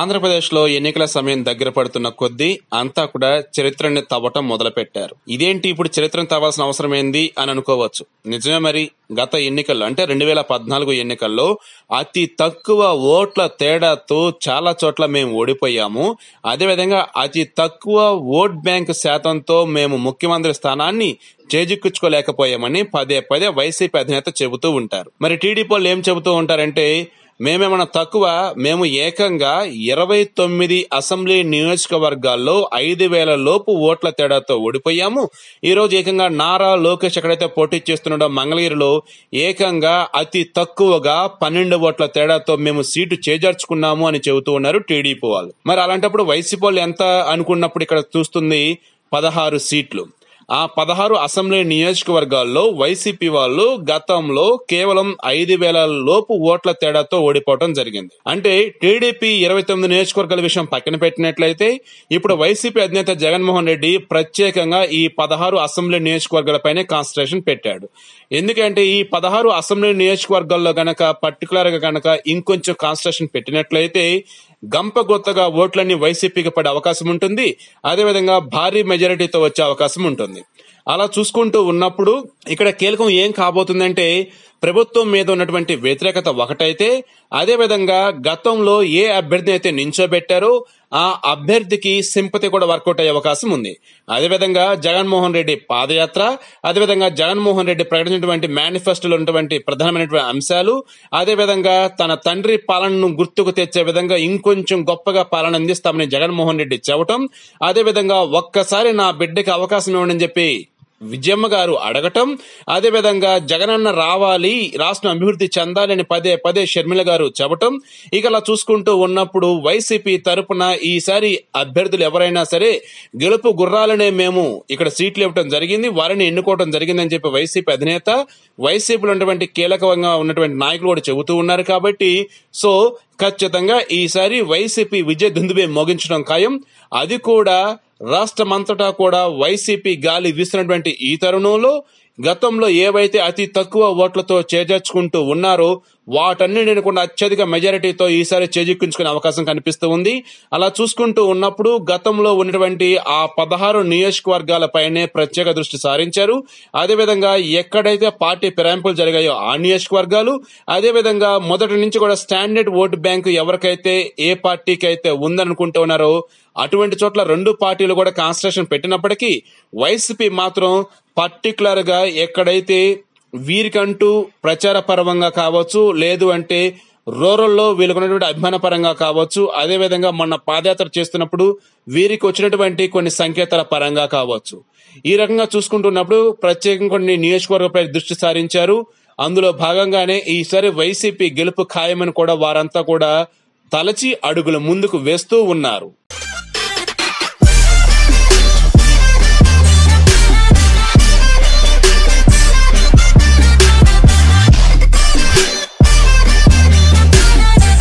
ఆంధ్రప్రదేశ్లో ఎన్నికల సమయం దగ్గర పడుతున్న కొద్దీ అంతా కూడా చరిత్రని తవ్వటం మొదలుపెట్టారు. ఇదేంటి ఇప్పుడు చరిత్రను తవ్వాల్సిన అవసరం ఏంది అని అనుకోవచ్చు. నిజమే మరి గత ఎన్నికల్లో అంటే రెండు వేల పద్నాలుగు ఎన్నికల్లో అతి తక్కువ ఓట్ల తేడాతో చాలా చోట్ల మేము ఓడిపోయాము. అదేవిధంగా అతి తక్కువ ఓట్ బ్యాంక్ శాతంతో మేము ముఖ్యమంత్రి స్థానాన్ని చేజిక్కించుకోలేకపోయామని పదే పదే వైసీపీ అధినేత చెబుతూ ఉంటారు. మరి టీడీపీ వాళ్ళు ఏం చెబుతూ ఉంటారంటే మేమేమన్నా తక్కువ మేము ఏకంగా ఇరవై తొమ్మిది అసెంబ్లీ నియోజకవర్గాల్లో ఐదు వేల లోపు ఓట్ల తేడాతో ఓడిపోయాము. ఈరోజు ఏకంగా నారా లోకేష్ ఎక్కడైతే పోటీ చేస్తున్నాడో మంగళగిరిలో ఏకంగా అతి తక్కువగా పన్నెండు ఓట్ల తేడాతో మేము సీటు చేజార్చుకున్నాము అని చెబుతూ ఉన్నారు టీడీపీ వాళ్ళు. మరి అలాంటప్పుడు వైసీపీ వాళ్ళు ఎంత అనుకున్నప్పుడు ఇక్కడ చూస్తుంది? పదహారు సీట్లు. ఆ పదహారు అసెంబ్లీ నియోజకవర్గాల్లో వైసీపీ వాళ్ళు గతంలో కేవలం ఐదు వేల లోపు ఓట్ల తేడాతో ఓడిపోవడం జరిగింది. అంటే టీడీపీ ఇరవై తొమ్మిది నియోజకవర్గాల విషయం పక్కన పెట్టినట్లయితే ఇప్పుడు వైసీపీ అధినేత జగన్మోహన్ రెడ్డి ప్రత్యేకంగా ఈ పదహారు అసెంబ్లీ నియోజకవర్గాలపైనే కాన్సన్ట్రేషన్ పెట్టాడు. ఎందుకంటే ఈ పదహారు అసెంబ్లీ నియోజకవర్గాల్లో గనక పర్టికులర్గా గనక ఇంకొంచెం కాన్సన్ట్రేషన్ పెట్టినట్లయితే గంపగొత్తగా ఓట్లన్నీ వైసీపీకి పడే అవకాశం ఉంటుంది. అదేవిధంగా భారీ మెజారిటీతో వచ్చే అవకాశం ఉంటుంది. అలా చూసుకుంటూ ఉన్నప్పుడు ఇక్కడ కీలకం ఏం కాబోతుందంటే ప్రభుత్వం మీద ఉన్నటువంటి వ్యతిరేకత ఒకటైతే అదే విధంగా గతంలో ఏ అభ్యర్థి అయితే నించోబెట్టారో ఆ అభ్యర్థికి సింపతి కూడా వర్కౌట్ అయ్యే అవకాశం ఉంది. అదేవిధంగా జగన్మోహన్ రెడ్డి పాదయాత్ర అదేవిధంగా జగన్మోహన్ రెడ్డి ప్రకటించినటువంటి మేనిఫెస్టోలో ఉన్నటువంటి ప్రధానమైనటువంటి అంశాలు అదేవిధంగా తన తండ్రి పాలనను గుర్తుకు తెచ్చే విధంగా ఇంకొంచెం గొప్పగా పాలన అందిస్తామని జగన్మోహన్ రెడ్డి చెప్పటం అదేవిధంగా ఒక్కసారి నా బిడ్డకి అవకాశం ఇవ్వండి అని చెప్పి విజయమ్మ గారు అడగటం అదేవిధంగా జగనన్న రావాలి రాష్ట్రం అభివృద్ధి చెందాలని పదే పదే షర్మిల గారు చెప్పటం ఇక అలా చూసుకుంటూ ఉన్నప్పుడు వైసీపీ తరపున ఈసారి అభ్యర్థులు ఎవరైనా సరే గెలుపు గుర్రాలనే మేము ఇక్కడ సీట్లు ఇవ్వటం జరిగింది వారిని ఎన్నుకోవడం జరిగిందని చెప్పి వైసీపీ అధినేత వైసీపీలో ఉన్నటువంటి కీలకంగా ఉన్నటువంటి నాయకులు కూడా చెబుతూ ఉన్నారు కాబట్టి సో ఖచ్చితంగా ఈసారి వైసీపీ విజయ దుందుబే మోగించడం ఖాయం. అది కూడా రాష్ట్రమంతటా కూడా వైసీపీ గాలి వీసినటువంటి ఈ తరుణంలో గతంలో ఏవైతే అతి తక్కువ ఓట్లతో చేజర్చుకుంటూ ఉన్నారో వాటన్నింటిని కూడా అత్యధిక మెజారిటీతో ఈసారి చేజిక్కించుకునే అవకాశం కనిపిస్తూ ఉంది. అలా చూసుకుంటూ ఉన్నప్పుడు గతంలో ఉన్నటువంటి ఆ పదహారు నియోజకవర్గాలపైనే ప్రత్యేక దృష్టి సారించారు. అదేవిధంగా ఎక్కడైతే పార్టీ ఫిరాయింపులు జరిగాయో ఆ నియోజకవర్గాలు అదేవిధంగా మొదటి నుంచి కూడా స్టాండర్డ్ ఓటు బ్యాంకు ఎవరికైతే ఏ పార్టీకి అయితే ఉందనుకుంటూ ఉన్నారో అటువంటి చోట్ల రెండు పార్టీలు కూడా కాన్స్ట్రక్షన్ పెట్టినప్పటికీ వైసీపీ మాత్రం పర్టికులర్గా ఎక్కడైతే వీరికంటూ ప్రచార పరంగా కావచ్చు లేదు అంటే రూరల్లో వీళ్ళకున్నటువంటి అభిమాన పరంగా కావచ్చు అదేవిధంగా మొన్న పాదయాత్ర చేస్తున్నప్పుడు వీరికి వచ్చినటువంటి కొన్ని సంకేతాల పరంగా కావచ్చు. ఈ రకంగా చూసుకుంటున్నప్పుడు ప్రత్యేకంగా కొన్ని నియోజకవర్గపై దృష్టి సారించారు. అందులో భాగంగానే ఈసారి వైసీపీ గెలుపు ఖాయమని కూడా వారంతా కూడా తలచి అడుగులు ముందుకు వేస్తూ ఉన్నారు.